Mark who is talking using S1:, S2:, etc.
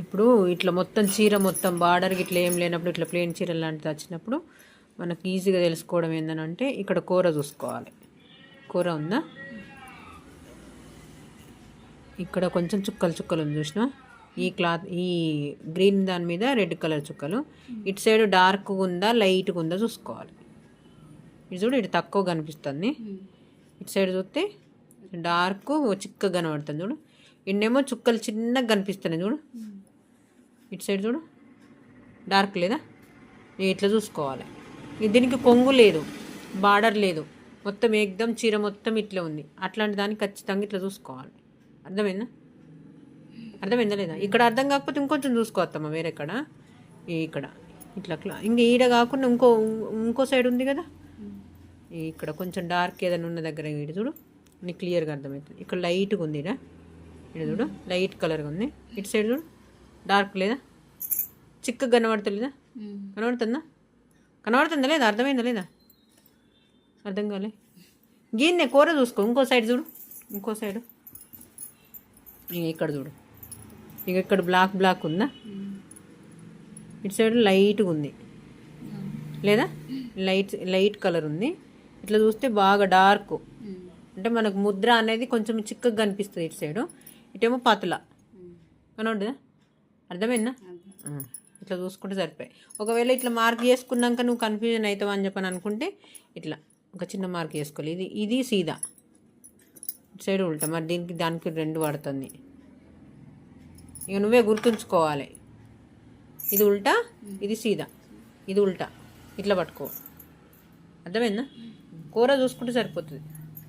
S1: ఇప్పుడు ఇట్లా మొత్తం చీర మొత్తం బార్డర్ ఇట్లా ఏం లేనప్పుడు ఇట్లా ప్లేన్ చీర లాంటిది వచ్చినప్పుడు మనకు ఈజీగా తెలుసుకోవడం ఏంటంటే ఇక్కడ కూర చూసుకోవాలి. కూర ఉందా? ఇక్కడ కొంచెం చుక్కలు చుక్కలు ఉంది చూసిన? ఈ క్లాత్ ఈ గ్రీన్ దాని మీద రెడ్ కలర్ చుక్కలు. ఇటు సైడ్ డార్క్ ఉందా లైట్గా ఉందా చూసుకోవాలి. ఇటు చూడు ఇటు తక్కువ కనిపిస్తుంది. ఇటు సైడ్ చూస్తే డార్క్ చిక్కగా కనబడుతుంది చూడు. ఇన్నేమో చుక్కలు చిన్నగా కనిపిస్తున్నాయి చూడు. ఇటు సైడ్ చూడు. డార్క్ లేదా? ఇట్లా చూసుకోవాలి. దీనికి కొంగు లేదు బార్డర్ లేదు. మొత్తం ఏకదం చీర మొత్తం ఇట్లా ఉంది. అట్లాంటి దాన్ని ఖచ్చితంగా ఇట్లా చూసుకోవాలి. అర్థమైందా? అర్థమైందా లేదా? ఇక్కడ అర్థం కాకపోతే ఇంకొంచెం చూసుకోవద్దమ్మా వేరే ఇక్కడ. ఇక్కడ. ఇట్లా అట్లా ఇంకా ఈడ కాకుండా ఇంకో ఇంకో సైడ్ ఉంది కదా? ఇక్కడ కొంచెం డార్క్ ఏదైనా ఉన్న దగ్గర ఇటు చూడు. నీకు క్లియర్గా అర్థమవుతుంది. ఇక్కడ లైట్గా ఉంది ఇడ ఇటు చూడు. లైట్ కలర్గా ఉంది. ఇటు సైడ్ చూడు. డార్క్ లేదా? చిక్కగా కనబడతలేదా? కనబడుతుందా? కనబడుతుందా లేదా? అర్థమైందా లేదా? అర్థం కాలే. గీన్నే కూర చూసుకో. ఇంకో సైడ్ చూడు. ఇంకో సైడ్ ఇక ఇక్కడ చూడు. ఇక ఇక్కడ బ్లాక్ బ్లాక్ ఉందా? ఇటు సైడ్ లైట్గా ఉంది. లేదా? లైట్ లైట్ కలర్ ఉంది. ఇట్లా చూస్తే బాగా డార్క్ అంటే మనకు ముద్ర అనేది కొంచెం చిక్కగా కనిపిస్తుంది ఇటు సైడు ఇటేమో పతల. కనబడుదా అర్థమైందా? ఇట్లా చూసుకుంటే సరిపోయి ఒకవేళ ఇట్లా మార్క్ చేసుకున్నాక నువ్వు కన్ఫ్యూజన్ అవుతావు అని చెప్పని అనుకుంటే ఇట్లా ఒక చిన్న మార్క్ చేసుకోవాలి. ఇది ఇది సీదా. సైడ్ ఉల్టా. మరి దీనికి దానికి రెండు పడుతుంది. ఇక నువ్వే గుర్తుంచుకోవాలి. ఇది ఉల్టా ఇది సీదా. ఇది ఉల్టా. ఇట్లా పట్టుకో. అర్థమైందా? కూర చూసుకుంటే సరిపోతుంది.